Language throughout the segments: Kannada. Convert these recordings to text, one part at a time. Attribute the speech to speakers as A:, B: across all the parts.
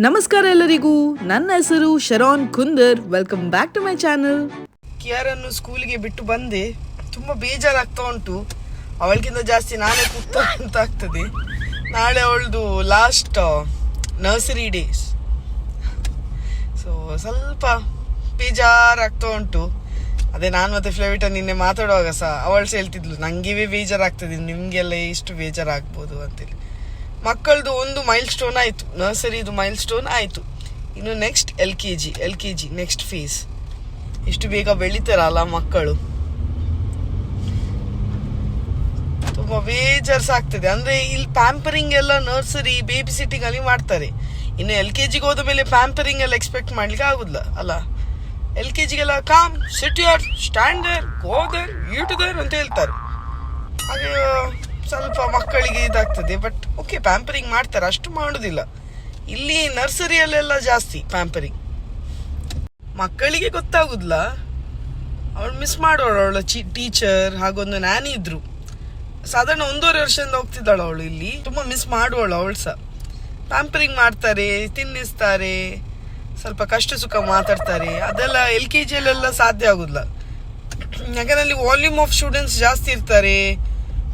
A: ನಮಸ್ಕಾರ ಎಲ್ಲರಿಗೂ. ನನ್ನ ಹೆಸರು Sharon Kundar. Welcome back to my channel
B: ಕಿಯರನ್ನು ಸ್ಕೂಲಿಗೆ ಬಿಟ್ಟು ಬಂದೆ. ತುಂಬ ಬೇಜಾರಾಗ್ತಾ ಉಂಟು. ಅವಳಿಗಿಂತ ಜಾಸ್ತಿ ನಾನೇ ಕೂತ ಅಂತ ಆಗ್ತದೆ. ನಾಳೆ ಅವಳದು ಲಾಸ್ಟ್ ನರ್ಸರಿ ಡೇಸ್ ಸೊ ಸ್ವಲ್ಪ ಬೇಜಾರಾಗ್ತಾ ಉಂಟು. ಅದೇ ನಾನು ಮತ್ತೆ ಫ್ಲೇವಿಟ ನಿನ್ನೆ ಮಾತಾಡುವಾಗ ಸಹ ಅವಳು ಹೇಳ್ತಿದ್ಲು, ನಂಗಿವೇ ಬೇಜಾರಾಗ್ತದೆ, ನಿಮಗೆಲ್ಲ ಎಷ್ಟು ಬೇಜಾರಾಗ್ಬೋದು ಅಂತೇಳಿ. ಮಕ್ಕಳದು ಒಂದು ಮೈಲ್ ಸ್ಟೋನ್ ಆಯಿತು. ನರ್ಸರಿದು ಮೈಲ್ ಸ್ಟೋನ್ ಆಯಿತು. ಇನ್ನು next L K G L K G next phase ಎಷ್ಟು ಬೇಗ ಬೆಳೀತಾರಲ್ಲ ಮಕ್ಕಳು. ತುಂಬ ಬೇಜಾರ್ಸ್ ಆಗ್ತದೆ. ಅಂದರೆ ಇಲ್ಲಿ ಪ್ಯಾಂಪರಿಂಗ್ ಎಲ್ಲ ನರ್ಸರಿ ಬೇಬಿ ಸಿಟ್ಟಿಂಗ್ ಅಲ್ಲಿ ಮಾಡ್ತಾರೆ. ಇನ್ನು ಎಲ್ ಕೆ ಜಿಗೆ ಹೋದ ಮೇಲೆ ಪ್ಯಾಂಪರಿಂಗ್ ಎಲ್ಲ ಎಕ್ಸ್ಪೆಕ್ಟ್ ಮಾಡ್ಲಿಕ್ಕೆ ಆಗುದಿಲ್ಲ, ಅಲ್ಲ? L K ಜಿಗೆಲ್ಲ come sit here your stand go there ಅಂತ ಹೇಳ್ತಾರೆ. ಹಾಗೆ ಸ್ವಲ್ಪ ಮಕ್ಕಳಿಗೆ ಇದಾಗ್ತದೆ ಬಟ್ ಓಕೆ ಪ್ಯಾಂಪರಿಂಗ್ ಮಾಡ್ತಾರೆ, ಅಷ್ಟು ಮಾಡುದಿಲ್ಲ. ಇಲ್ಲಿ ನರ್ಸರಿಯಲ್ಲೆಲ್ಲ ಜಾಸ್ತಿ ಪ್ಯಾಂಪರಿಂಗ್ ಮಕ್ಕಳಿಗೆ ಗೊತ್ತಾಗುದಿಲ್ಲ. ಅವಳು ಮಿಸ್ ಮಾಡೋಳು ಅವಳ ಚಿ ಟೀಚರ್ ಹಾಗೊಂದು ನ್ಯಾನಿ ಇದ್ರು. ಸಾಧಾರಣ ಒಂದೂವರೆ ವರ್ಷದಿಂದ ಹೋಗ್ತಿದ್ದಾಳು ಅವಳು ಇಲ್ಲಿ. ತುಂಬ ಮಿಸ್ ಮಾಡುವಳು ಅವಳು ಸಹ. ಪ್ಯಾಂಪರಿಂಗ್ ಮಾಡ್ತಾರೆ, ತಿನ್ನಿಸ್ತಾರೆ, ಸ್ವಲ್ಪ ಕಷ್ಟ ಸುಖ ಮಾತಾಡ್ತಾರೆ. ಅದೆಲ್ಲ ಎಲ್ ಕೆ ಜಿಯಲ್ಲೆಲ್ಲ ಸಾಧ್ಯ ಆಗುದಿಲ್ಲ. ಯಾಕಂದ್ರೆ ಅಲ್ಲಿ ವಾಲ್ಯೂಮ್ ಆಫ್ ಸ್ಟೂಡೆಂಟ್ಸ್ ಜಾಸ್ತಿ ಇರ್ತಾರೆ.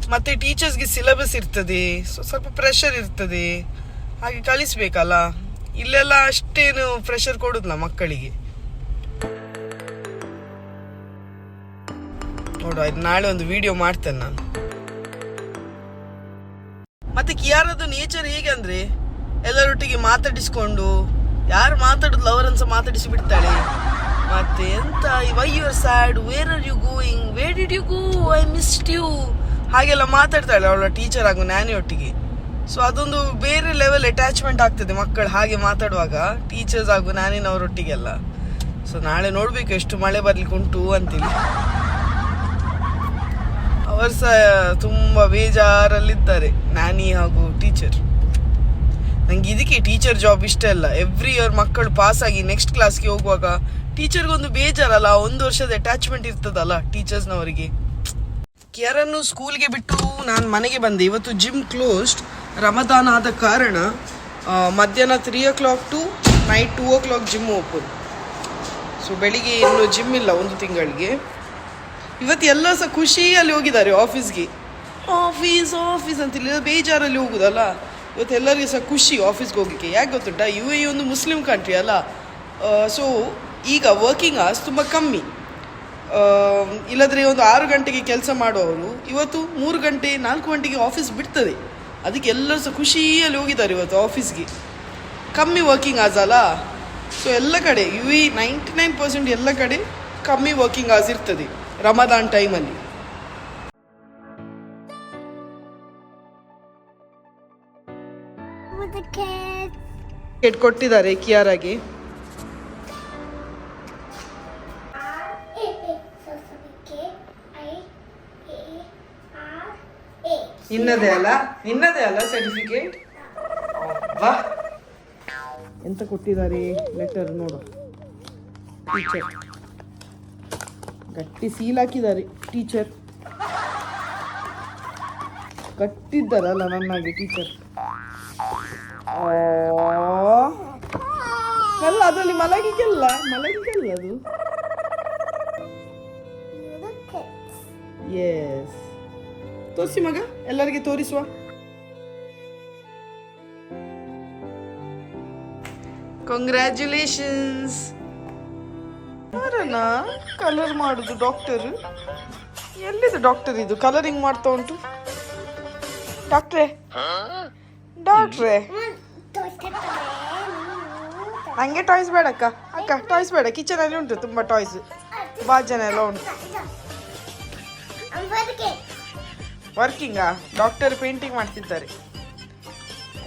B: ಮತ್ತೆ ಟೀಚರ್ಸ್ಗೆ ಸಿಲೆಬಸ್ ಇರ್ತದೆ, ಸೊ, ಸ್ವಲ್ಪ ಪ್ರೆಷರ್ ಇರ್ತದೆ, ಹಾಗೆ ಕಲಿಸ್ಬೇಕಲ್ಲ ಇಲ್ಲೆಲ್ಲ ಅಷ್ಟೇನು ಪ್ರೆಷರ್ ಕೊಡುದಿಲ್ಲ ಮಕ್ಕಳಿಗೆ. ನೋಡುವ ನಾಳೆ ಒಂದು ವಿಡಿಯೋ ಮಾಡ್ತೇನೆ ನಾನು. ಮತ್ತೆ ಕಿಯಾರದು ನೇಚರ್ ಹೇಗೆ ಅಂದ್ರೆ, ಎಲ್ಲರೊಟ್ಟಿಗೆ ಮಾತಾಡಿಸ್ಕೊಂಡು, ಯಾರು ಮಾತಾಡುದಿಲ್ಲ ಅವರನ್ಸ ಮಾತಾಡಿಸಿ ಬಿಡ್ತಾಳೆ ಮತ್ತೆ ಎಂತ why you are sad where are you going where did you go I missed you ಹಾಗೆಲ್ಲ ಮಾತಾಡ್ತಾಳೆ ಅವಳ ಟೀಚರ್ ಆಗು ನ್ಯಾನಿ ಒಟ್ಟಿಗೆ. ಸೊ ಅದೊಂದು ಬೇರೆ ಲೆವೆಲ್ ಅಟ್ಯಾಚ್ಮೆಂಟ್ ಆಗ್ತದೆ ಮಕ್ಕಳು ಹಾಗೆ ಮಾತಾಡುವಾಗ ಟೀಚರ್ಸ್ ಹಾಗೂ ನಾನಿನವರೊಟ್ಟಿಗೆಲ್ಲ ಸೊ ನಾಳೆ ನೋಡ್ಬೇಕು ಎಷ್ಟು ಮಳೆ ಬರ್ಲಿಕ್ಕೆ ಉಂಟು ಅಂತೇಳಿ ಅವರು ಸಹ ತುಂಬ ಬೇಜಾರಲ್ಲಿದ್ದಾರೆ, ನಾನಿ ಹಾಗೂ ಟೀಚರ್ ನಂಗೆ ಇದಕ್ಕೆ ಟೀಚರ್ ಜಾಬ್ ಇಷ್ಟ ಇಲ್ಲ. ಎವ್ರಿ ಇಯರ್ ಮಕ್ಕಳು ಪಾಸ್ ಆಗಿ ನೆಕ್ಸ್ಟ್ ಕ್ಲಾಸ್ಗೆ ಹೋಗುವಾಗ ಟೀಚರ್ಗೊಂದು ಬೇಜಾರಲ್ಲ ಒಂದು ವರ್ಷದ ಅಟ್ಯಾಚ್ಮೆಂಟ್ ಇರ್ತದಲ್ಲ ಟೀಚರ್ಸ್ನವರಿಗೆ ಕೆರನ್ನು ಸ್ಕೂಲ್ಗೆ ಬಿಟ್ಟು ನಾನು ಮನೆಗೆ ಬಂದೆ. ಇವತ್ತು ಜಿಮ್ ಕ್ಲೋಸ್ಡ್ ರಮದಾನ್ ಆದ ಕಾರಣ ಮಧ್ಯಾಹ್ನ three o'clock to night two o'clock gym open so ಬೆಳಿಗ್ಗೆ ಇನ್ನು ಜಿಮ್ ಇಲ್ಲ ಒಂದು ತಿಂಗಳಿಗೆ. ಇವತ್ತು ಎಲ್ಲ ಸಹ ಖುಷಿಯಲ್ಲಿ ಹೋಗಿದ್ದಾರೆ ಆಫೀಸ್ಗೆ ಆಫೀಸ್ ಆಫೀಸ್ ಅಂತ ಇಲ್ಲ ಬೇಜಾರಲ್ಲಿ ಹೋಗುದಲ್ಲ. ಇವತ್ತು ಎಲ್ಲರಿಗೂ ಸಹ ಖುಷಿ ಆಫೀಸ್ಗೆ ಹೋಗಲಿಕ್ಕೆ. ಯಾಕೆ ಗೊತ್ತುಂಟಾ? ಯು ಎ ಒಂದು ಮುಸ್ಲಿಂ ಕಂಟ್ರಿ ಅಲ್ಲ. ಸೊ ಈಗ ವರ್ಕಿಂಗ್ ಅವರ್ಸ್ ತುಂಬ ಕಮ್ಮಿ. ಇಲ್ಲದ್ರೆ ಒಂದು ಆರು ಗಂಟೆಗೆ ಕೆಲಸ ಮಾಡುವವರು ಇವತ್ತು ಮೂರು ಗಂಟೆ ನಾಲ್ಕು ಗಂಟೆಗೆ ಆಫೀಸ್ ಬಿಡ್ತದೆ. ಅದಕ್ಕೆ ಎಲ್ಲರೂ ಸಹ ಖುಷಿಯಲ್ಲಿ ಹೋಗಿದ್ದಾರೆ ಇವತ್ತು ಆಫೀಸ್ಗೆ ಕಮ್ಮಿ ವರ್ಕಿಂಗ್ ಆಸ್ ಅಲ್ಲ? ಸೊ ಎಲ್ಲ ಕಡೆ U E ninety nine percent ಎಲ್ಲ ಕಡೆ ಕಮ್ಮಿ ವರ್ಕಿಂಗ್ ಆಸ್ ಇರ್ತದೆ ರಮದಾನ್ ಟೈಮಲ್ಲಿ ಕೊಟ್ಟಿದ್ದಾರೆ ಕಿಯಾರಾಗೆ ನಿನ್ನದೇ ಅಲ್ಲ ಇನ್ನದೇ ಅಲ್ಲ ಸರ್ಟಿಫಿಕೇಟ್ ವಾ ಎಂತ ಕೊಟ್ಟಿದ್ದಾರೆ ಲೆಟರ್ ನೋಡು. ಟೀಚರ್ ಗಟ್ಟಿ ಸೀಲ್ ಹಾಕಿದ್ದಾರೆ ಟೀಚರ್ ಕಟ್ಟಿದ್ದಾರಲ್ಲ ನನ್ನಾಗೆ ಟೀಚರ್ ಅಲ್ಲ ಅದರಲ್ಲಿ ಮಲಗಿಗೆಲ್ಲ ಮಲಗಿಗೆಲ್ಲ ಅದು. ಎಸ್ ತೋರಿಸಿ ಮಗ ಎಲ್ಲರಿಗೆ ತೋರಿಸುವ. ಕಂಗ್ರ್ಯಾಚುಲೇಷನ್ಸ್ ಕಲರ್ ಮಾಡುದು ಡಾಕ್ಟರ್ ಎಲ್ಲಿದೆ ಡಾಕ್ಟರ್ ಇದು? ಕಲರಿಂಗ್ ಮಾಡ್ತಾ ಉಂಟು. ಡಾಕ್ಟ್ರೆ ಡಾಕ್ಟ್ರೆ
C: ಹಂಗೆ
B: ನಂಗೆ ಟಾಯ್ಸ್ ಬೇಡ ಅಕ್ಕ ಅಕ್ಕ ಟಾಯ್ಸ್ ಬೇಡ. ಕಿಚನ್ ಅಲ್ಲಿ ಉಂಟು ತುಂಬಾ ಟಾಯ್ಸ್ ಬಾಜನ ಎಲ್ಲ ಉಂಟು ವರ್ಕಿಂಗಾ? ಡಾಕ್ಟರ್ ಪೇಂಟಿಂಗ್ ಮಾಡ್ತಿದ್ದಾರೆ.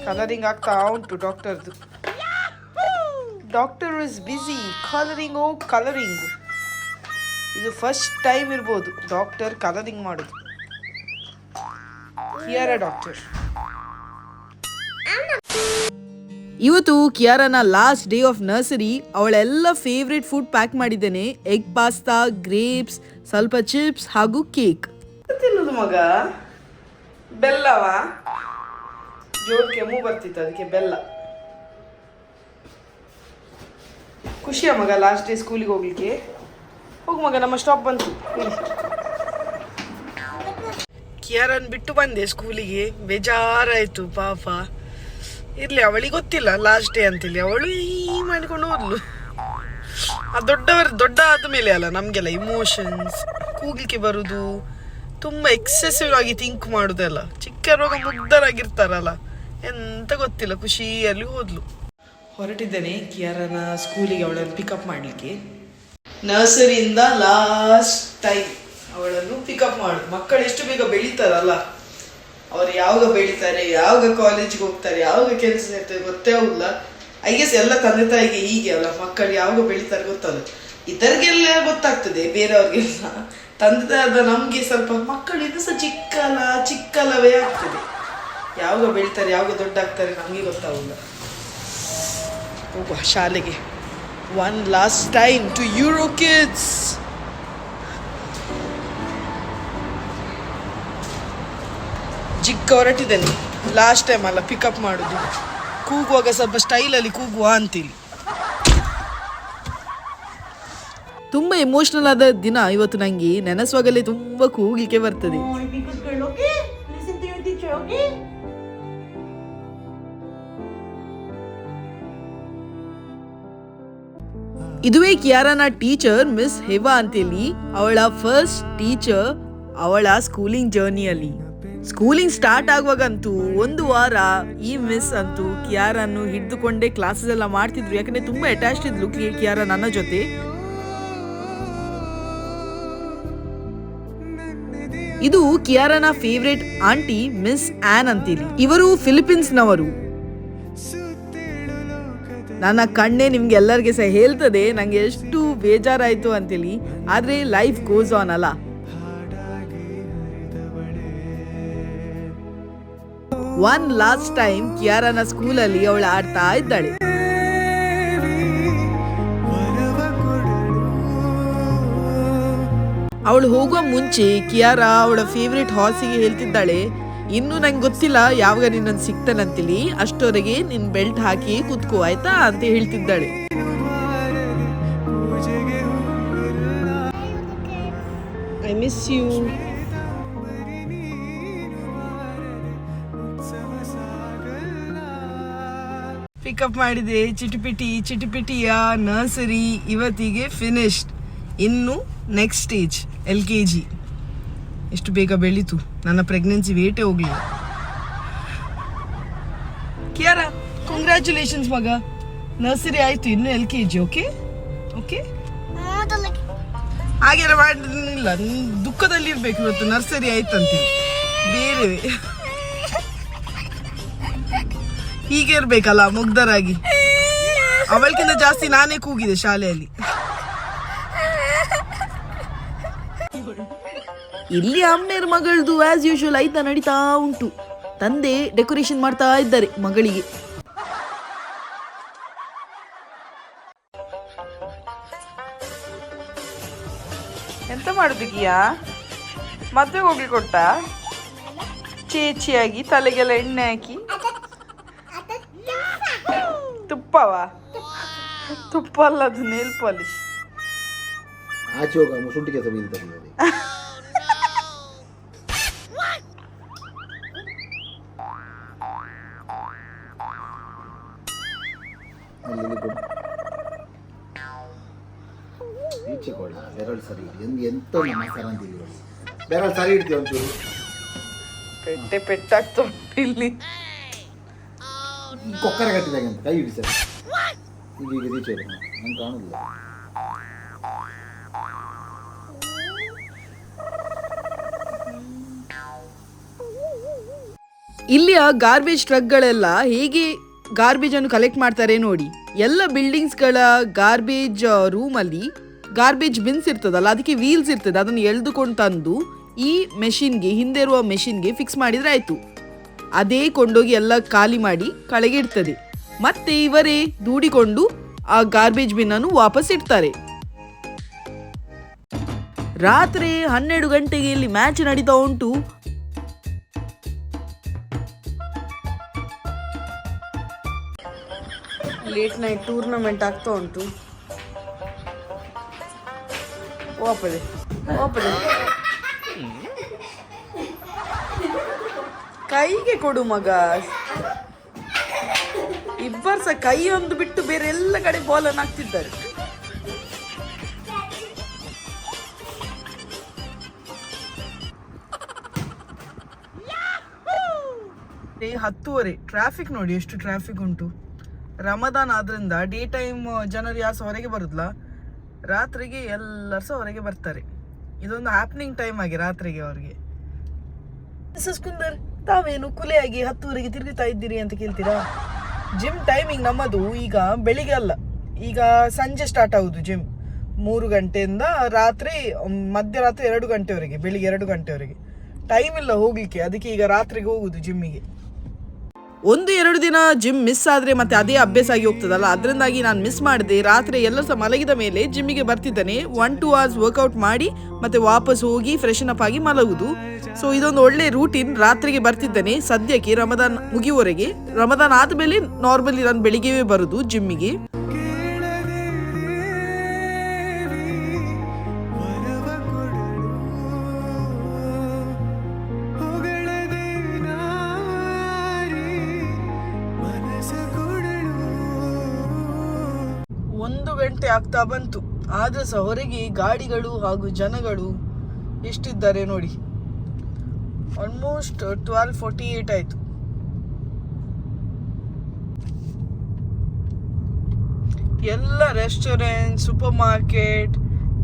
B: ಕಲರಿಂಗ್ ಆಗ್ತಾ ಉಂಟು ಡಾಕ್ಟರ್ದು. Doctor is busy colouring oh colouring ಇದು ಫಸ್ಟ್ ಟೈಮ್ ಇರ್ಬೋದು ಡಾಕ್ಟರ್ ಕಲರಿಂಗ್ ಮಾಡೋದು. ಹಿಯರ್ ಡಾಕ್ಟರ್
A: ಇವತ್ತು ಕಿಯಾರನ ಲಾಸ್ಟ್ ಡೇ ಆಫ್ ನರ್ಸರಿ ಅವಳೆಲ್ಲ ಫೇವ್ರೆಟ್ ಫುಡ್ ಪ್ಯಾಕ್ ಮಾಡಿದ್ದೇನೆ. ಎಗ್ ಪಾಸ್ತಾ ಗ್ರೇಪ್ಸ್ ಸ್ವಲ್ಪ ಚಿಪ್ಸ್ ಹಾಗೂ ಕೇಕ್
B: ತಿನ್ನೋದು ಮಗ? ಬೆಲ್ಲವಾ? ಜೋರ್ ಕೆಮ್ಮು ಬರ್ತಿತ್ತು, ಅದಕ್ಕೆ ಬೆಲ್ಲ. ಖುಷಿಯ ಮಗ ಲಾಸ್ಟ್ ಡೇ ಸ್ಕೂಲಿಗೆ ಹೋಗ್ಲಿಕ್ಕೆ. ಹೋಗು ಮಗ, ನಮ್ಮ ಸ್ಟಾಪ್ ಬಂತು. ಕಿಯಾರನ್ ಬಿಟ್ಟು ಬಂದೆ ಸ್ಕೂಲಿಗೆ ಬೇಜಾರಾಯ್ತು, ಪಾಪ. ಇರ್ಲಿ, ಅವಳಿಗೆ ಗೊತ್ತಿಲ್ಲ ಲಾಸ್ಟ್ ಡೇ ಅಂತೇಳಿ ಅವಳು ಈ ಮಾಡ್ಕೊಂಡು ಹೋದ್ಲು. ಆ ದೊಡ್ಡವರು, ದೊಡ್ಡ ಆದ ಮೇಲೆ ಅಲ್ಲ, ನಮಗೆಲ್ಲ ಇಮೋಷನ್ಸ್ ಕೂಗ್ಲಿಕ್ಕೆ ಬರುದು. ತುಂಬಾ ಎಕ್ಸೆಸಿವ್ ಆಗಿ ಥಿಂಕ್ ಮಾಡುವುದಲ್ಲ ಚಿಕ್ಕ ರೋಗ ಮುಗ್ಧರಾಗಿರ್ತಾರಲ್ಲ. ಎಂತ ಗೊತ್ತಿಲ್ಲ, ಖುಷಿಯಲ್ಲಿ ಹೋದ್ಲು. ಹೊರಟಿದ್ದೇನೆ ಕಿಯಾರನ ಸ್ಕೂಲಿಗೆ ಅವಳನ್ನು ಪಿಕಪ್ ಮಾಡಲಿಕ್ಕೆ. ನರ್ಸರಿಯಿಂದ ಲಾಸ್ಟ್ ಟೈಮ್ ಅವಳನ್ನು ಪಿಕಪ್ ಮಾಡುದು. ಮಕ್ಕಳು ಎಷ್ಟು ಬೇಗ ಬೆಳೀತಾರಲ್ಲ. ಅವ್ರು ಯಾವಾಗ ಬೆಳೀತಾರೆ, ಯಾವಾಗ ಕಾಲೇಜ್ಗೆ ಹೋಗ್ತಾರೆ, ಯಾವಾಗ ಕೆಲಸ ಇರ್ತದೆ ಗೊತ್ತೇ ಆಗುಲ್ಲ ಐ ಗೆಸ್ ಎಲ್ಲ ತಂದೆ ತಾಯಿಗೆ ಹೀಗೆ ಅಲ್ಲ. ಮಕ್ಕಳು ಯಾವಾಗ ಬೆಳೀತಾರೆ ಗೊತ್ತಲ್ಲ ಇತರಿಗೆಲ್ಲ ಗೊತ್ತಾಗ್ತದೆ, ಬೇರೆಯವ್ರಿಗೆಲ್ಲ. ತಂದೆ ನಮಗೆ ಸ್ವಲ್ಪ ಮಕ್ಕಳು ಇದು ಸಹ ಚಿಕ್ಕಲ ಚಿಕ್ಕಲವೇ ಆಗ್ತದೆ. ಯಾವಾಗ ಬೆಳೀತಾರೆ, ಯಾವಾಗ ದೊಡ್ಡ ಆಗ್ತಾರೆ ನಮಗೆ ಗೊತ್ತಾಗಲ್ಲ ಹೋಗುವ ಶಾಲೆಗೆ. One last time to your kids ಜಿಕ್ಕ ಹೊರಟಿದ್ದೇನೆ. ಲಾಸ್ಟ್ ಟೈಮ್ ಅಲ್ಲ ಪಿಕಪ್ ಮಾಡೋದು. ಕೂಗುವಾಗ ಸ್ವಲ್ಪ ಸ್ಟೈಲಲ್ಲಿ ಕೂಗುವ ಅಂತೇಳಿ
A: ತುಂಬಾ ಎಮೋಷನಲ್ ಆದ ದಿನ ಇವತ್ತು ನಂಗೆ. ನೆನೆಸುವಾಗಲೇ ತುಂಬಾ ಕೂಗಿಕೆ ಬರ್ತದೆ. ಇದುವೇ ಕಿಯಾರನ ಟೀಚರ್ ಮಿಸ್ ಹೆವಾ ಅಂತೇಳಿ, ಅವಳ ಫಸ್ಟ್ ಟೀಚರ್ ಅವಳ ಸ್ಕೂಲಿಂಗ್ ಜರ್ನಿಯಲ್ಲಿ ಸ್ಕೂಲಿಂಗ್ ಸ್ಟಾರ್ಟ್ ಆಗುವಾಗಂತೂ ಒಂದು ವಾರ ಈ ಮಿಸ್ ಅಂತೂ ಕಿಯಾರನ್ನು ಹಿಡಿದುಕೊಂಡೇ ಕ್ಲಾಸಸ್ ಎಲ್ಲ ಮಾಡ್ತಿದ್ರು. ಯಾಕಂದ್ರೆ ತುಂಬಾ ಅಟ್ಯಾಚ್ಡ್ ಇದ್ಲು ಕಿಯಾರ ನನ್ನ ಜೊತೆ. ಇದು ಕಿಯಾರನ ಫೇವ್ರೆಟ್ ಆಂಟಿ ಮಿಸ್ ಆನ್ ಅಂತೀರಿ. ಇವರು ಫಿಲಿಪೀನ್ಸ್ನವರು ನನ್ನ ಕಣ್ಣೆ ನಿಮ್ಗೆ ಎಲ್ಲರಿಗೆ ಸಹ ಹೇಳ್ತದೆ, ನಂಗೆ ಎಷ್ಟು ಬೇಜಾರಾಯ್ತು ಅಂತೇಳಿ ಆದ್ರೆ ಲೈಫ್ ಗೋಸ್ ಆನ್ ಅಲ್ಲ. ಒನ್ ಲಾಸ್ಟ್ ಟೈಮ್ ಕಿಯಾರನ ಸ್ಕೂಲಲ್ಲಿ ಅವಳು ಆಡ್ತಾ ಇದ್ದಾಳೆ. ಅವಳು ಹೋಗುವ ಮುಂಚೆ ಕಿಯಾರ ಅವಳ ಫೇವ್ರೆಟ್ ಹಾರ್ಸಿಗೆ ಹೇಳ್ತಿದ್ದಾಳೆ ಇನ್ನು ನಂಗೆ ಗೊತ್ತಿಲ್ಲ ಯಾವಾಗ ನಿನ್ನನ್ನು ಸಿಗ್ತಾನಂತೇಳಿ ಅಷ್ಟೊರೆಗೆ ನಿನ್ ಬೆಲ್ಟ್ ಹಾಕಿ ಕುತ್ಕೋ ಆಯ್ತಾ? ಅಂತ ಹೇಳ್ತಿದ್ದಾಳೆ.
B: ಐ ಮಿಸ್ ಯು ಪಿಕಪ್ ಮಾಡಿದೆ ಚಿಟಿಪಿಟಿ ಚಿಟಿಪಿಟಿಯ ನರ್ಸರಿ ಇವತ್ತಿಗೆ ಫಿನಿಶ್ಡ್ ಇನ್ನು next stage L K G. ಎಷ್ಟು ಬೇಗ ಬೆಳೀತು? ನನ್ನ ಪ್ರೆಗ್ನೆನ್ಸಿ ವೇಟೇ ಹೋಗ್ಲಿಲ್ಲ. ಕಿಯಾರ ಕಂಗ್ರ್ಯಾಚುಲೇಷನ್ಸ್ ಮಗ. ನರ್ಸರಿ ಆಯ್ತು, ಇನ್ನು L K G okay okay ಹಾಗೆಲ್ಲ ದುಃಖದಲ್ಲಿ ಇರ್ಬೇಕು ಇವತ್ತು ನರ್ಸರಿ ಆಯ್ತಂತೆ. ಬೇರೆ. ಹೀಗೆ ಇರ್ಬೇಕಲ್ಲ, ಮುಗ್ಧರಾಗಿ. ಅವಳಕ್ಕಿಂತ ಜಾಸ್ತಿ ನಾನೇ ಕೂಗಿದೆ ಶಾಲೆಯಲ್ಲಿ.
A: ಇಲ್ಲಿ ಅಮ್ಮೇರ್ ಮಗಳದು ಆಸ್ ಯೂಶುವಲ್ ಆಯ್ತಾ ನಡೀತಾ ಉಂಟು. ತಂದೆ ಡೆಕೋರೇಷನ್ ಮಾಡ್ತಾ ಇದ್ದಾರೆ ಮಗಳಿಗೆ.
B: ಎಂತ ಮಾಡುದಿಕ್ಕಿಯಾ ಮದ್ವೆಗೆ ಹೋಗಿ ಕೊಟ್ಟ? ಚೇಚಿಯಾಗಿ ತಲೆಗೆಲ್ಲ ಎಣ್ಣೆ ಹಾಕಿ. ತುಪ್ಪವಾ? ತುಪ್ಪ ಅಲ್ಲ ಅದು ನೇಲ್ ಪಾಲಿಶ್
D: ಆಚೆ ಹೋಗ ಶುಂಠಿ ಕೆಲಸ ಇಲ್ಲಿ ಕೊಡು. ಈಚೆ ಕೊಡ ಬೆರಳು ಸರಿ ಇಡಿ ಎಂತ ನಮಸ್ಕಾರ ಅಂತ. ಬೆರಳು ಸರಿ ಇಡ್ತೀವಿ ಒಂಚೂರು
B: ಪೆಟ್ಟೆ ಪೆಟ್ಟಾಗ್ತಾ ಇಲ್ಲಿ
D: ಕೊಕ್ಕರೆ ಕಟ್ಟಿದಾಗ ಅಂತ. ಕೈ ಹಿಡಿ ಸರಿ. ಈಗ ಈಗ ಈಚೆ ಇಡು. ನಂಗೆ ಕಾಣುದಿಲ್ಲ.
A: ಇಲ್ಲಿಯ ಗಾರ್ಬೇಜ್ ಟ್ರಕ್ಗಳೆಲ್ಲ ಹೇಗೆ ಗಾರ್ಬೇಜ್ ಅನ್ನು ಕಲೆಕ್ಟ್ ಮಾಡ್ತಾರೆ ನೋಡಿ. ಎಲ್ಲ ಬಿಲ್ಡಿಂಗ್ಸ್ಗಳ ಗಾರ್ಬೇಜ್ ರೂಮಲ್ಲಿ ಗಾರ್ಬೇಜ್ ಬಿನ್ಸ್ ಇರ್ತದಲ್ಲ, ಅದಕ್ಕೆ ವೀಲ್ಸ್ ಇರ್ತದೆ, ಅದನ್ನು ಎಳೆದುಕೊಂಡು ತಂದು ಈ ಮೆಷಿನ್ಗೆ ಹಿಂದೆ ಇರುವ ಮೆಷಿನ್ಗೆ ಫಿಕ್ಸ್ ಮಾಡಿದ್ರೆ ಆಯಿತು. ಅದೇ ಕೊಂಡೋಗಿ ಎಲ್ಲ ಖಾಲಿ ಮಾಡಿ ಕಳೆಗೆ ಇಡ್ತದೆ. ಮತ್ತೆ ಇವರೇ ದೂಡಿಕೊಂಡು ಆ ಗಾರ್ಬೇಜ್ ಬಿನ್ನನ್ನು ವಾಪಸ್ ಇಡ್ತಾರೆ. ರಾತ್ರಿ ಹನ್ನೆರಡು ಗಂಟೆಗೆ ಇಲ್ಲಿ ಮ್ಯಾಚ್ ನಡೀತಾ ಉಂಟು.
B: ಲೇಟ್ ನೈಟ್ ಟೂರ್ನಮೆಂಟ್ ಆಗ್ತಾ ಉಂಟು. ಓಪದೆ ಓಪದೆ ಕೈಗೆ ಕೊಡು ಮಗ. ಇಬ್ಬರು ಸಹ ಕೈ ಒಂದು ಬಿಟ್ಟು ಬೇರೆ ಎಲ್ಲ ಕಡೆ ಬಾಲನ್ನು ಹಾಕ್ತಿದ್ದಾರೆ. ಹತ್ತುವರೆ. ಟ್ರಾಫಿಕ್ ನೋಡಿ, ಎಷ್ಟು ಟ್ರಾಫಿಕ್ ಉಂಟು? ರಮದಾನ್ ಆದ್ರಿಂದ ಡೇ ಟೈಮ್ ಜನರು ಯಾರು ಹೊರಗೆ ಬರುದಿಲ್ಲ. ರಾತ್ರಿಗೆ ಎಲ್ಲರೂ ಸಹ ಹೊರಗೆ ಬರ್ತಾರೆ. ಇದೊಂದು ಹ್ಯಾಪ್ನಿಂಗ್ ಟೈಮ್ ಆಗಿ ರಾತ್ರಿಗೆ ಅವರಿಗೆ. ಸುಸ್ಕುಂದರ್ ಕುಂದರ್, ತಾವೇನು ಕುಲೆಯಾಗಿ ಹತ್ತುವರೆಗೆ ತಿರುಗುತ್ತಾ ಇದ್ದೀರಿ ಅಂತ ಕೇಳ್ತೀರಾ? ಜಿಮ್ ಟೈಮಿಂಗ್ ನಮ್ಮದು ಈಗ ಬೆಳಿಗ್ಗೆ ಅಲ್ಲ. ಈಗ ಸಂಜೆ ಸ್ಟಾರ್ಟ್ ಆಗುದು ಜಿಮ್ ಮೂರು ಗಂಟೆಯಿಂದ ರಾತ್ರಿ ಮಧ್ಯರಾತ್ರಿ ಎರಡು ಗಂಟೆವರೆಗೆ, ಬೆಳಿಗ್ಗೆ ಎರಡು ಗಂಟೆವರೆಗೆ. ಟೈಮ್ ಇಲ್ಲ ಹೋಗ್ಲಿಕ್ಕೆ, ಅದಕ್ಕೆ ಈಗ ರಾತ್ರಿಗೆ ಹೋಗುದು ಜಿಮ್ಮಿಗೆ ಒಂದು ಎರಡು ದಿನ ಜಿಮ್ ಮಿಸ್ ಆದರೆ ಮತ್ತೆ ಅದೇ ಅಭ್ಯಾಸ ಆಗಿ ಹೋಗ್ತದಲ್ಲ? ಅದರಿಂದಾಗಿ ನಾನು ಮಿಸ್ ಮಾಡಿದೆ. ರಾತ್ರಿ ಎಲ್ಲರೂ ಸಹ ಮಲಗಿದ ಮೇಲೆ ಜಿಮ್ಮಿಗೆ ಬರ್ತಿದ್ದಾನೆ. ಒನ್ ಟು ಅವರ್ಸ್ ವರ್ಕೌಟ್ ಮಾಡಿ ಮತ್ತೆ ವಾಪಸ್ ಹೋಗಿ ಫ್ರೆಶನ್ ಅಪ್ ಆಗಿ ಮಲಗುದು. ಸೊ ಇದೊಂದು ಒಳ್ಳೆ ರೂಟೀನ್ ರಾತ್ರಿಗೆ ಬರ್ತಿದ್ದಾನೆ. ಸದ್ಯಕ್ಕೆ ರಮದಾನ್ ಮುಗಿಯುವವರೆಗೆ. ರಮದಾನ್ ಆದಮೇಲೆ ನಾರ್ಮಲಿ ನಾನು ಬೆಳಿಗ್ಗೆವೇ ಬರುದು ಜಿಮ್ಮಿಗೆ ಬಂತು. ಆದ್ರೆ ಸಹ ಹೊರಗೆ ಗಾಡಿಗಳು ಹಾಗೂ ಜನಗಳು ಎಷ್ಟಿದ್ದಾರೆ ನೋಡಿ. ಆಲ್ಮೋಸ್ಟ್ ಟ್ವೆಲ್ ಫೋರ್ಟಿ ಏಟ್ ಆಯ್ತು. ಎಲ್ಲ ರೆಸ್ಟೋರೆಂಟ್ ಸೂಪರ್ ಮಾರ್ಕೆಟ್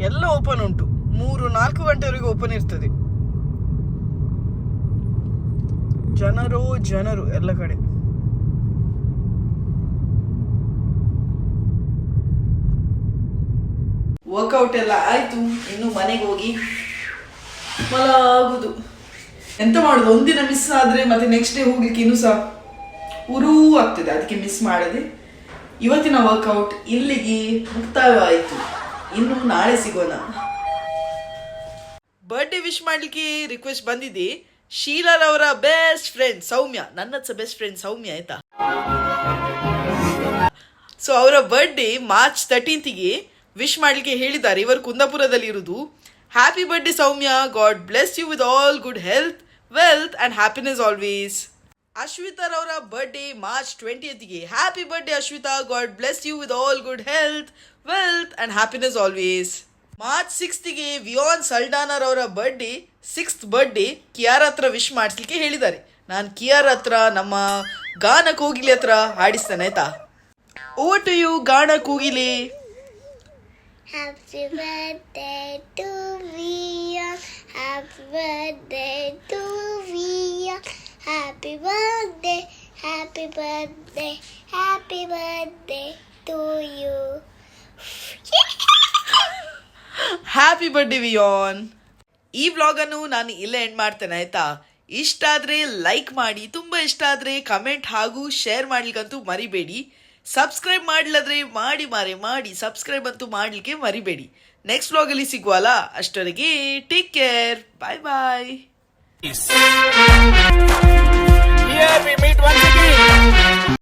B: ಎಲ್ಲ ಓಪನ್ ಉಂಟು. ಮೂರು, ನಾಲ್ಕು ಗಂಟೆವರೆಗೆ ಓಪನ್ ಇರ್ತದೆ. ಜನರು ಜನರು ಎಲ್ಲ ಕಡೆ. ವರ್ಕೌಟ್ ಎಲ್ಲ ಆಯ್ತು. ಇನ್ನು ಮನೆಗೆ ಹೋಗಿ ಮಲಾಗುದು. ಎಂತ ಮಾಡುದು? ಒಂದಿನ ಮಿಸ್ ಆದ್ರೆ ಮತ್ತೆ ನೆಕ್ಸ್ಟ್ ಡೇ ಹೋಗ್ಲಿಕ್ಕೆ ಇನ್ನೂ ಸಹ ಉರೂ ಆಗ್ತದೆ. ಅದಕ್ಕೆ ಮಿಸ್ ಮಾಡದೆ ಇವತ್ತಿನ ವರ್ಕೌಟ್ ಇಲ್ಲಿಗೆ ಮುಕ್ತಾಯವಾಯಿತು ಇನ್ನು ನಾಳೆ ಸಿಗೋಣ. ಬರ್ಡೇ ವಿಶ್ ಮಾಡ್ಲಿಕ್ಕೆ ರಿಕ್ವೆಸ್ಟ್ ಬಂದಿದೆ. ಶೀಲಾರವರ ಬೆಸ್ಟ್ ಫ್ರೆಂಡ್ ಸೌಮ್ಯ. ನನ್ನ ಸಹ ಬೆಸ್ಟ್ ಫ್ರೆಂಡ್ ಸೌಮ್ಯ, ಆಯ್ತಾ? ಸೊ ಅವರ ಬರ್ಡೇ ಮಾರ್ಚ್ ತರ್ಟೀನ್ತಿಗೆ ವಿಶ್ ಮಾಡಲಿಕ್ಕೆ ಹೇಳಿದ್ದಾರೆ. ಇವರು ಕುಂದಾಪುರದಲ್ಲಿ ಇರುವುದು. Happy birthday Soumya. God bless you with all good health wealth and happiness always ಅಶ್ವಿತಾರ್ ಅವರ birthday March ಟ್ವೆಂಟಿಯತ್ಗೆ happy birthday Ashwita. God bless you with all good health wealth and happiness always March ಸಿಕ್ಸ್ತಿಗೆ ವಿಯಾನ್ ಸಲ್ಡಾನರ್ ಅವರ ಬರ್ಡೇ ಸಿಕ್ಸ್ತ್ ಬರ್ಡೇ ಕಿಯಾರ್ ಹತ್ರ ವಿಶ್ ಮಾಡಿಸ್ಲಿಕ್ಕೆ ಹೇಳಿದ್ದಾರೆ. ನಾನು ಕಿಯಾರ್ ಹತ್ರ ನಮ್ಮ ಗಾನ ಕೂಗಿಲಿ ಹತ್ರ ಹಾಡಿಸ್ತೇನೆ, ಆಯ್ತಾ? ಓವರ್ ಟು ಯು ಗಾನ ಕೋಗಿಲೆ
C: Happy birthday to Vian. Happy birthday to Vian. Happy birthday, happy birthday, happy birthday to you.
B: Happy birthday Viyan ಈ ವ್ಲಾಗನ್ನು ನಾನು ಇಲ್ಲೇ ಎಂಡ್ ಮಾಡ್ತೇನೆ ಆಯ್ತಾ ಇಷ್ಟ ಆದರೆ ಲೈಕ್ ಮಾಡಿ ತುಂಬ ಇಷ್ಟ ಆದರೆ ಕಮೆಂಟ್ ಹಾಗೂ ಶೇರ್ ಮಾಡ್ಲಿಕ್ಕಂತೂ ಮರಿಬೇಡಿ ಸಬ್ಸ್ಕ್ರೈಬ್ ಮಾಡಲಾದ್ರೆ ಮಾಡಿ ಮಾರೆ, ಮಾಡಿ ಸಬ್ಸ್ಕ್ರೈಬ್ ಅಂತೂ ಮಾಡಲಿಕ್ಕೆ ಮರಿಬೇಡಿ. ನೆಕ್ಸ್ಟ್ ವ್ಲಾಗಲ್ಲಿ ಸಿಗುವಲ್ಲ ಅಷ್ಟವರೆಗೆ take care bye bye
E: Here we meet once again.